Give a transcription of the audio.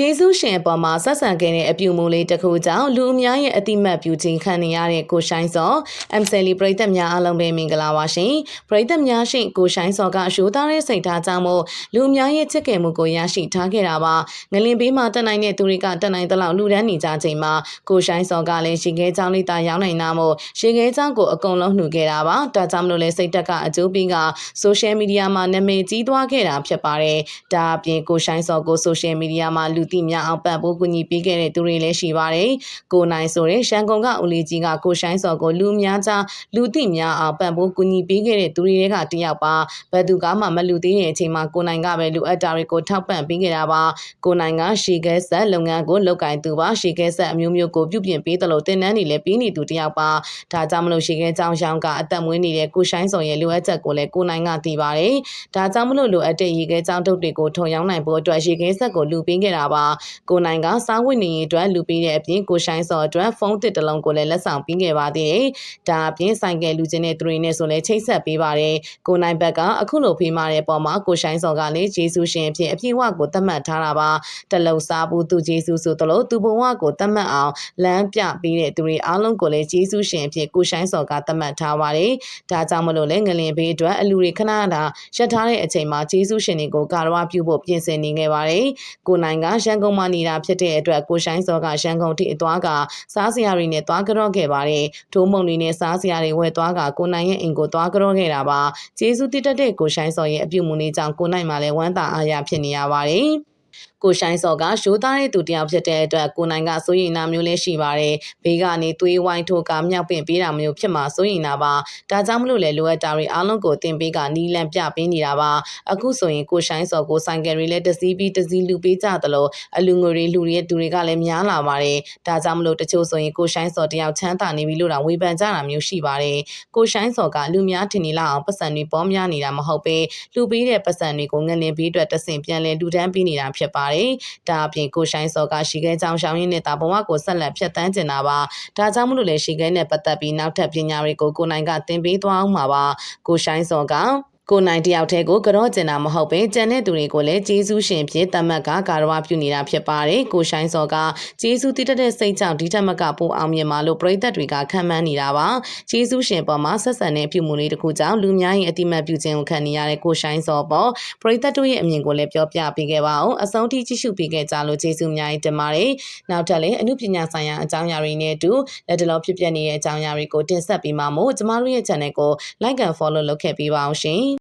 ဂျေစုရှင်အပေါ်မှာဆက်ဆံခဲ့တဲ့အပြုမူလေးတစ်ခုကြောင့်လူအများရဲ့အတိမတ်ပြုခြင်းခံနေရတဲ့ကိုရှိုင်းစော MCL ပရိသတ်များအားလုံးပဲမင်္ဂလာပါရှင်ပရိသတ်များရှင်ကိုရှိုင်းစောကအရှိုးသားတဲ့စိတ်ထားကြောင့်မို့လူအများရဲ့ချစ်ခင်မှုကိုရရှိထားခဲ့တာပါငလင်ဘေးမှာတက်နိုင်တဲ့သူတွေကတက်နိုင်သလောက်လူဒန်းနေကြချိန်မှာကိုရှိုင်းစောကလည်းရှင်ခဲချောင်းလေးတာရောက်နိုင်တာမို့ရှင်ခဲချောင်းကိုအကုန်လုံးနှူခဲ့တာပါဒါကြောင့်မလို့လဲစိတ်တက်ကအကျိုးပေးကဆိုရှယ်မီဒီယာမှာနာမည်ကြီးသွားခဲ့တာဖြစ်ပါတယ်ဒါအပြင်ကိုရှိုင်းစောကိုဆိုရှယ်မီဒီယာမှာလူသိများအောင်ပတ်ဖို့ကူညီပေးခဲ့တဲ့သူတွေလည်းရှိပါတယ်။ကိုနိုင်ဆိုတဲ့ရှန်ကုန်ကဦးလေးကြီးကကိုရှိုင်းစော်ကိုလူများကြားလူသိများအောင်ပတ်ဖို့ကူညီပေးခဲ့တဲ့သူတွေကတယောက်ပါ။ဘယ်သူကမှမလူသေးတဲ့အချိန်မှာကိုနိုင်ကပဲလူအပ်တာတွေကိုထောက်ပံ့ပေးခဲ့တာပါ။ကိုနိုင်ကရှီကဲဆက်လုပ်ငန်းကိုလုပ်ကင်သူပါ။ရှီကဲဆက်အမျိုးမျိုးကိုပြုပြင်ပေးတယ်လို့တင်နန်းနေလည်းပြီးနေသူတယောက်ပါ။ဒါကြောင့်မလို့ရှီကဲကြောင်ရှောင်းကအသက်မွေးနေတဲ့ကိုရှိုင်းစော်ရဲ့လူအပ်ချက်ကိုလည်းကိုနိုင်ကသိပါတယ်။ဒါကြောင့်မလို့လိုအပ်တဲ့ရေခဲကြောင်တုတ်တွေကိုထုံရောင်းနိုင်ဖို့အတွက်ရေခဲဆက်ကိုလူပေးခဲ့တာပါ။ကိုနိုင်ကစားဝတ်နေရေးအတွက်လူပေးတဲ့အပြင်ကိုရှိုင်းစော်အတွက်ဖုန်းတစ်တစ်လုံးကိုလည်းလက်ဆောင်ပေးခဲ့ပါသေးတယ်။ဒါအပြင်ဆိုင်ကယ်လူချင်းတဲ့သူတွေနဲ့ဆိုလည်းချိတ်ဆက်ပေးပါတယ်။ကိုနိုင်ဘက်ကအခုလိုဖေးမာတဲ့ပုံမှာကိုရှိုင်းစော်ကလည်းဂျေစုရှင်အဖြစ်အပြည့်အဝကိုသတ်မှတ်ထားတာပါ။တလုံစားဘူးသူဂျေစုဆိုသလိုသူဘဝကိုသတ်မှတ်အောင်လမ်းပြပေးတဲ့သူတွေအားလုံးကိုလည်းဂျေစုရှင်အဖြစ်ကိုရှိုင်းစော်ကသတ်မှတ်ထားပါတယ်။ဒါကြောင့်မလို့လည်းငလင်ဘေးအတွက်အလူတွေခဏတာရပ်ထားတဲ့အချိန်မှာဂျေစုရှင်တွေကိုကာရဝပြုဖို့ပြင်ဆင်နေခဲ့ပါတယ်။ကိုနိုင်ကရန်ကုန်မှာနေတာဖြစ်တဲ့အတွက်ကိုရှိုင်းစောကရန်ကုန်ထိအသွားကစားစရာတွေနဲ့သွားကြော့ခဲ့ပါတယ်။ထိုးမုံတွေနဲ့စားစရာတွေဝယ်သွားကကိုနိုင်ရဲ့အိမ်ကိုသွားကြော့ခဲ့တာပါ။ဂျေစုတည်တတ်တဲ့ကိုရှိုင်းစောရဲ့အပြုမူနေကြောင့်ကိုနိုင်မှလည်းဝမ်းသာအားရဖြစ်နေရပါတယ်။ ကိုရှိုင်းစော်ကရှိုးသားတဲ့သူတယောက်ဖြစ်တဲ့အတွက်ကိုနိုင်ကစိုးရိမ်နာမျိုးလေးရှိပါတယ်။ဘေးကနေသွေးဝိုင်းထိုးကမြောက်ပင့်ပေးတာမျိုးဖြစ်မှာစိုးရိမ်တာပါ။ဒါကြောင့်မလို့လေလိုအပ်တာတွေအားလုံးကိုတင်ပေးကနီးလန့်ပြပေးနေတာပါ။အခုဆိုရင်ကိုရှိုင်းစော်ကိုဆိုင်ကယ်တွေလည်းတစည်းပြီးတစည်းလူပေးကြသလိုအလူငွေတွေလူတွေရဲ့သူတွေကလည်းများလာပါတယ်။ဒါကြောင့်မလို့တချို့ဆိုရင်ကိုရှိုင်းစော်တယောက်ချမ်းသာနေပြီလို့တော့ဝေဖန်ကြတာမျိုးရှိပါတယ်။ကိုရှိုင်းစော်ကလူများထင်နေလောက်အောင်ပတ်စံတွေပေါများနေတာမဟုတ်ပဲလူပေးတဲ့ပတ်စံတွေကိုငလင်ပြီးအတွက်တဆင့်ပြန်လဲလူတန်းပေးနေတာဖြစ်ပါတယ်။ဒါအပြင်ကိုရှိုင်းစော်ကရှိခဲကြောင်ရှောင်းရင်းနဲ့တာဘဝကိုဆက်လက်ဖြတ်တန်းကျင်တာပါဒါကြောင့်မလို့လေရှိခဲနဲ့ပတ်သက်ပြီးနောက်ထပ်ပညာတွေကိုကိုနိုင်ကသင်ပေးသွားအောင်ပါပါကိုရှိုင်းစော်က ကိုနိုင်တယောက်တည်းကိုကြော့ကျင်တာမဟုတ်ပဲကြံတဲ့သူတွေကိုလည်းကျေးဇူးရှင်ဖြစ်တမတ်ကကာရဝပြုနေတာဖြစ်ပါတယ်ကိုရှိုင်းစော်ကကျေးဇူးတည်တဲ့စိတ်ကြောင့်ဒီထက်မကပိုအောင်မြင်မှာလို့ပရိသတ်တွေကခံမှန်းနေတာပါကျေးဇူးရှင်ပေါ်မှာဆက်ဆံတဲ့ပြုမှုလေးတစ်ခုကြောင့်လူများရင်အတိမတ်ပြုခြင်းကိုခံနေရတဲ့ကိုရှိုင်းစော်ပေါ်ပရိသတ်တို့ရဲ့အမြင်ကိုလည်းပြောပြပေးခဲ့ပါအောင်အဆုံးထိကြည့်ရှုပေးခဲ့ကြလို့ကျေးဇူးအများကြီးတင်ပါတယ်နောက်ထပ်လည်းအမှုပညာဆိုင်ရာအကြောင်းအရာတွေနဲ့အတူလက်တလောဖြစ်ပျက်နေတဲ့အကြောင်းအရာတွေကိုတင်ဆက်ပေးမှာမို့ကျမတို့ရဲ့ channel ကို like and follow လုပ်ခဲ့ပေးပါအောင်ရှင်